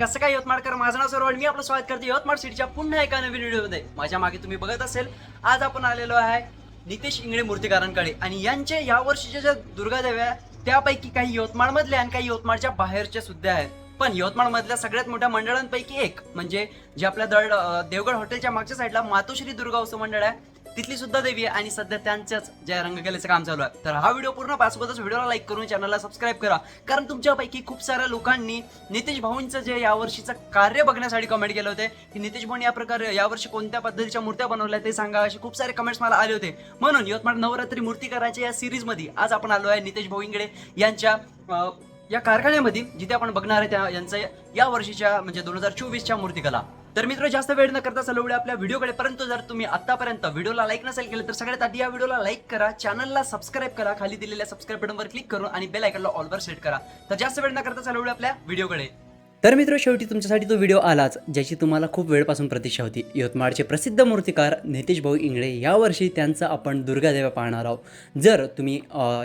कसं काय यवतमाळकर? माझं नाव सरवण मी आपलं स्वागत करते यवतमाळ सिटीच्या पुन्हा एका नवीन व्हिडिओमध्ये. माझ्या मागे तुम्ही बघत असेल आज आपण आलेलो आहे नितेश इंगळे मूर्तिकारांकडे. आणि यांच्या या वर्षीच्या ज्या दुर्गादेव्या त्यापैकी काही यवतमाळमधल्या आणि काही यवतमाळच्या बाहेरच्या सुद्धा आहेत. पण यवतमाळ मधल्या सगळ्यात मोठ्या मंडळांपैकी एक म्हणजे जे आपल्या दळ देवगड हॉटेलच्या मागच्या साईडला मातोश्री दुर्गा उत्सव मंडळ आहे. तिथली सुद्धा देवी आहे आणि सध्या त्यांच्याच ज्या रंगकलेचं काम चालू आहे. तर हा व्हिडिओ पूर्ण पासोबतच व्हिडिओला लाईक करून चॅनलला सबस्क्राईब करा. कारण तुमच्यापैकी खूप साऱ्या लोकांनी नितेश भाऊंचं जे यावर्षीचं कार्य बघण्यासाठी कमेंट केलं होते की नितेश भाऊन या प्रकारे यावर्षी कोणत्या पद्धतीच्या मूर्त्या बनवल्या ते सांगा. असे खूप सारे कमेंट्स मला आले होते. म्हणून यवतमाळ नवरात्री मूर्ती करायच्या या सिरीजमध्ये आज आपण आलो आहे नितेश भाऊ इंगडे यांच्या या कारखान्यामध्ये जिथे आपण बघणार आहे त्या यांचं या वर्षीच्या म्हणजे दोन हजार चोवीसच्या मूर्तिकला. तर मित्र जास्त वेळ न करता चालवडे आपल्या व्हिडिओकडे परंतु जर तुम्ही आतापर्यंत व्हिडिओला लाईक नसेल केलं तर सगळ्यात आधी या व्हिडिओला लाईक करा चॅनलला सबस्क्राईब करा खाली दिलेल्या सबस्क्राईब बटनवर क्लिक करून आणि बेल आयकनला ऑलवर सेट करा. तर जास्त वेळ न करता चालवडे आपल्या व्हिडिओकडे. तर मित्र शेवटी तुमच्यासाठी तो व्हिडिओ आलाच ज्याची तुम्हाला खूप वेळपासून प्रतीक्षा होती. यवतमाळचे प्रसिद्ध मूर्तिकार नितेश भाऊ इंगळे यावर्षी त्यांचं आपण दुर्गादेव्या पाहणार आहोत. जर तुम्ही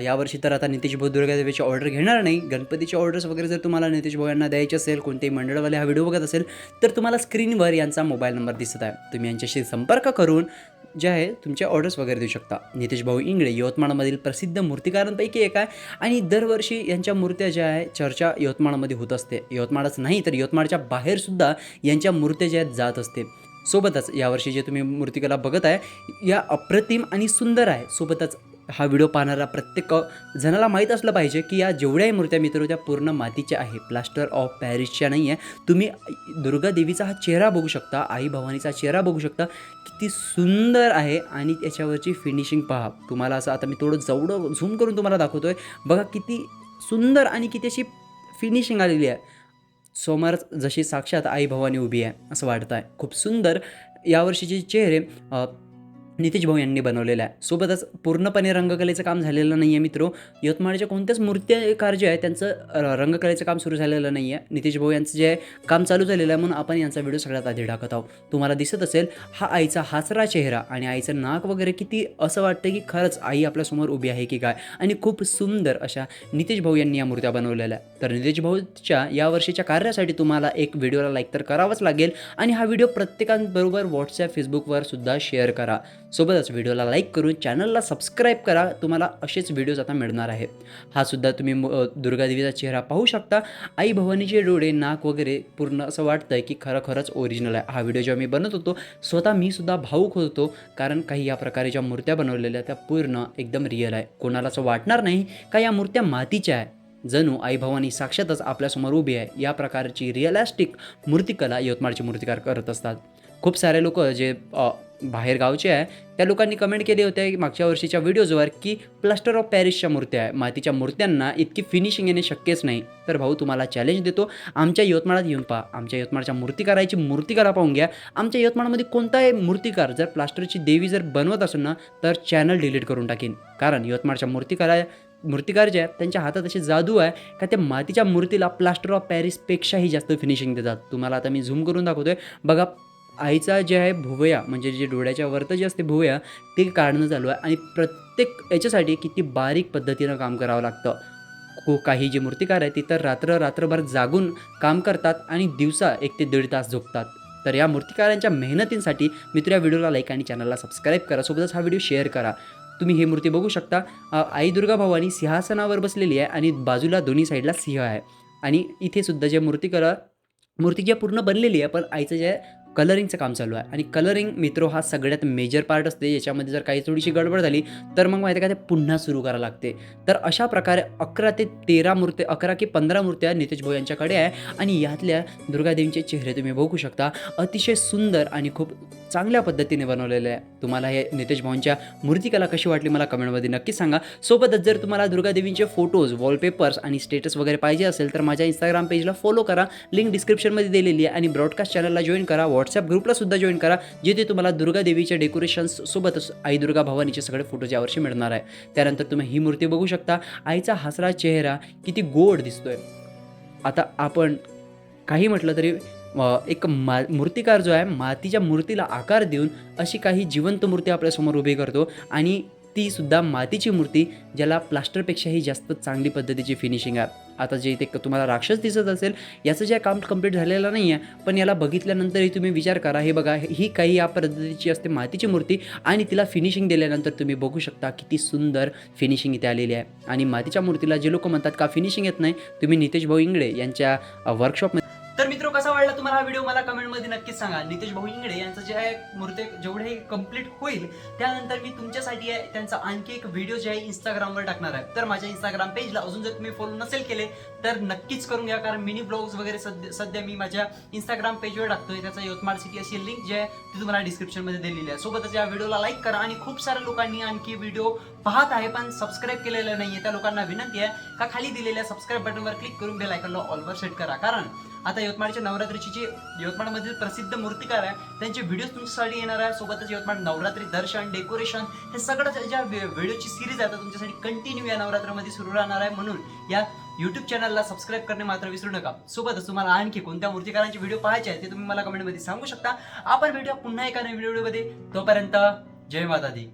यावर्षी तर आता नितेश भाऊ दुर्गादेवीची ऑर्डर घेणार नाही गणपतीची ऑर्डर्स वगैरे जर तुम्हाला नितेश भाऊ यांना द्यायची असेल कोणतेही मंडळवाले हा व्हिडिओ बघत असेल तर तुम्हाला स्क्रीनवर यांचा मोबाईल नंबर दिसत आहे. तुम्ही यांच्याशी संपर्क करून जे आहे तुमच्या ऑर्डर्स वगैरे देऊ शकता. नितेश भाऊ इंगळे यवतमाळमधील प्रसिद्ध मूर्तिकारांपैकी एक आहे आणि दरवर्षी यांच्या मूर्त्या ज्या आहे चर्चा यवतमाळमध्ये होत असते. यवतमाळच नाही तर यवतमाळच्या बाहेरसुद्धा यांच्या मूर्त्या ज्या आहेत जात असते. सोबतच यावर्षी जे तुम्ही मूर्तिकला बघत आहे या अप्रतिम आणि सुंदर आहे. सोबतच हा व्हिडिओ पाहणारा प्रत्येक जणाला माहीत असलं पाहिजे की या जेवढ्याही मूर्त्या मित्र त्या पूर्ण मातीच्या आहे. प्लास्टर ऑफ पॅरिसच्या नाही आहे तुम्ही दुर्गा देवीचा हा चेहरा बघू शकता आई भवानीचा चेहरा बघू शकता. किती सुंदर आहे आणि त्याच्यावरची फिनिशिंग पहा. तुम्हाला असं आता मी थोडं जवळं झूम करून तुम्हाला दाखवतो आहे बघा किती सुंदर आणि किती अशी फिनिशिंग आलेली आहे. समोरच जशी साक्षात आई भवानी उभी आहे असं वाटतं आहे खूप सुंदर. यावर्षीचे चेहरे नितीश भाऊ यांनी बनवलेलं आहे. सोबतच पूर्णपणे रंगकलेचं काम झालेलं नाही आहे मित्रो. यवतमाळच्या कोणत्याच मूर्त्याकार जे आहे त्यांचं रंगकलेचं काम सुरू झालेलं नाही आहे नितीश भाऊ यांचं जे काम चालू झालेलं आहे म्हणून आपण यांचा व्हिडिओ सगळ्यात आधी टाकत आहोत. तुम्हाला दिसत असेल हा आईचा हासरा चेहरा आणि आईचं नाक वगैरे किती असं वाटतं की खरंच आई आपल्यासमोर उभी आहे की काय? आणि खूप सुंदर अशा नितीश भाऊ यांनी या मूर्त्या बनवलेल्या आहे तर नितीश भाऊच्या या वर्षीच्या कार्यासाठी तुम्हाला एक व्हिडिओला लाईक तर करावाच लागेल आणि हा व्हिडिओ प्रत्येकांबरोबर व्हॉट्सॲप फेसबुकवर सुद्धा शेअर करा. सोबतच व्हिडिओला लाईक करून चॅनलला सबस्क्राईब करा. तुम्हाला असेच व्हिडिओज आता मिळणार आहे हा सुद्धा तुम्ही दुर्गादेवीचा चेहरा पाहू शकता. आई भवानीचे डोळे नाक वगैरे पूर्ण असं वाटतंय की खरं खरंच ओरिजिनल आहे. हा व्हिडिओ जेव्हा मी बनत होतो स्वतः मी सुद्धा भाऊक होतो. कारण काही या प्रकारे ज्या मूर्त्या बनवलेल्या त्या पूर्ण एकदम रिअल आहे. कोणाला असं वाटणार नाही का या मूर्त्या मातीच्या आहे जणू आई भवानी साक्षातच आपल्यासमोर उभी आहे. या प्रकारची रिअलिस्टिक मूर्तिकला यवतमाळचे मूर्तिकार करत असतात. खूप सारे लोक जे बाहेरगावचे बाहेर गावचे आहे त्या लोकांनी कमेंट केले होते की मागच्या वर्षीच्या व्हिडिओजवर की प्लास्टर ऑफ पॅरिसच्या मूर्त्या आहे. मातीच्या मूर्त्यांना इतकी फिनिशिंग येणे शक्यच नाही. तर भाऊ तुम्हाला चॅलेंज देतो. आमच्या यवतमाळात येऊन पहा. आमच्या यवतमाळच्या मूर्तिकाराची मूर्तिकारा पाहून घ्या. आमच्या यवतमाळमध्ये कोणताही मूर्तिकार जर प्लास्टरची देवी जर बनवत असेल ना तर चॅनल डिलीट करून टाकीन. कारण यवतमाळच्या मूर्तिकारा मूर्तिकार जे आहेत त्यांच्या हातात अशी जादू आहे का त्या मातीच्या मूर्तीला प्लास्टर ऑफ पॅरिसपेक्षाही जास्त फिनिशिंग देतात. तुम्हाला आता मी झूम करून दाखवतोय. बघा आईचा जे आहे भुवया म्हणजे जे डोळ्याच्या वरतं जे असते भुवया ते काढणं चालू आहे आणि प्रत्येक याच्यासाठी किती बारीक पद्धतीनं काम करावं लागतं. को काही जे मूर्तिकार आहेत ती तर रात्र रात्रभर जागून काम करतात आणि दिवसा एक ते दीड तास झोपतात. तर या मूर्तिकारांच्या मेहनतींसाठी मित्र या व्हिडिओला लाईक आणि चॅनलला सबस्क्राईब करा. सोबतच हा व्हिडिओ शेअर करा. तुम्ही ही मूर्ती बघू शकता. आई दुर्गा भवानी सिंहासनावर बसलेली आहे आणि बाजूला दोन्ही साईडला सिंह आहे. आणि इथे सुद्धा जे मूर्तिकार मूर्ती जी पूर्ण बनलेली आहे पण आईचं जे कलरिंगचं काम चालू आहे. आणि कलरिंग मित्रो हा सगळ्यात मेजर पार्ट असते. याच्यामध्ये जर काही थोडीशी गडबड झाली तर मग माहिती आहे का ते पुन्हा सुरू करावं लागते. तर अशा प्रकारे अकरा ते तेरा मूर्त्या अकरा की पंधरा मूर्त्या नितेश भाऊ यांच्याकडे आहे. आणि यातल्या दुर्गादेवींचे चेहरे तुम्ही बघू शकता. अतिशय सुंदर आणि खूप चांगल्या पद्धतीने बनवलेले आहे. तुम्हाला हे नितेश भाऊंच्या मूर्तिकला कशी वाटली मला कमेंटमध्ये नक्की सांगा. सोबतच जर तुम्हाला दुर्गादेवींचे फोटोज वॉलपेपर्स आणि स्टेटस वगैरे पाहिजे असेल तर माझ्या इंस्टाग्राम पेजला फॉलो करा. लिंक डिस्क्रिप्शनमध्ये दिलेली आहे. आणि ब्रॉडकास्ट चॅनलला जॉईन करा. व्हॉट्सअप ग्रुपला सुद्धा जॉईन करा जिथे तुम्हाला दुर्गा देवीच्या डेकोरेशन्स सोबतच आई दुर्गा भवानीचे सगळे फोटोज यावर्षी मिळणार आहे. त्यानंतर तुम्ही ही मूर्ती बघू शकता. आईचा हसरा चेहरा किती गोड दिसतोय. आता आपण काही म्हटलं तरी एक मा मूर्तिकार जो आहे मातीच्या मूर्तीला आकार देऊन अशी काही जिवंत मूर्ती आपल्यासमोर उभी करतो. आणि ती सुद्धा मातीची मूर्ती ज्याला प्लास्टरपेक्षाही जास्त चांगली पद्धतीची फिनिशिंग आहे. आता जे इथे तुम्हाला राक्षस दिसत असेल याचं जे काम कंप्लीट झालेलं नाही आहे पण याला बघितल्यानंतरही तुम्ही विचार करा हे बघा ही काही या पद्धतीची असते मातीची मूर्ती आणि तिला फिनिशिंग दिल्यानंतर तुम्ही बघू शकता किती सुंदर फिनिशिंग इथे आलेली आहे. आणि मातीच्या मूर्तीला जे लोक म्हणतात का फिनिशिंग येत नाही तुम्ही नितेश भाऊ इंगळे यांच्या वर्कशॉपमध्ये तर मित्र कसा वाटला तुम्हाला हा व्हिडिओ मला कमेंटमध्ये नक्कीच सांगा. नितेश भाऊ इंगडे यांचं जे आहे मूर्ती जेवढे कंप्लीट होईल त्यानंतर मी तुमच्यासाठी आहे त्यांचा आणखी एक व्हिडिओ जे आहे इंस्टाग्रामवर टाकणार आहे. तर माझ्या इंस्टाग्राम पेजला अजून जर तुम्ही फॉलो नसेल केले तर नक्कीच करून घ्या. कारण मिनी ब्लॉग्स वगैरे सध्या सध्या मी माझ्या इंस्टाग्राम पेजवर टाकतोय. त्याचा यवतमाळ सिटी अशी लिंक जे आहे ती तुम्हाला डिस्क्रिप्शनमध्ये दिलेली आहे. सोबतच या व्हिडिओला लाईक करा आणि खूप साऱ्या लोकांनी आणखी व्हिडिओ पाहत आहे पण सबस्क्राईब केलेलं नाहीये. त्या लोकांना विनंती आहे का खाली दिलेल्या सबस्क्राईब बटनवर क्लिक करून बेल आयकॉनला ऑलवर सेट करा. कारण आता यवतमाळच्या नवरात्रीची जे यवतमाळमधील प्रसिद्ध मूर्तिकार आहे त्यांचे व्हिडिओ तुमच्यासाठी येणार आहे. सोबतच यवतमाळ नवरात्री दर्शन डेकोरेशन हे सगळं ज्या- व्हिडिओची सिरीज आता तुमच्यासाठी कंटिन्यू या नवरात्रामध्ये सुरू राहणार आहे. म्हणून या युट्यूब चॅनलला सबस्क्राईब करणे मात्र विसरू नका. सोबतच तुम्हाला आणखी कोणत्या मूर्तिकारांचे व्हिडिओ पाहायचे आहे ते तुम्ही मला कमेंटमध्ये सांगू शकता. आपण भेटूया पुन्हा एका नवीन व्हिडिओमध्ये तोपर्यंत जय माता दी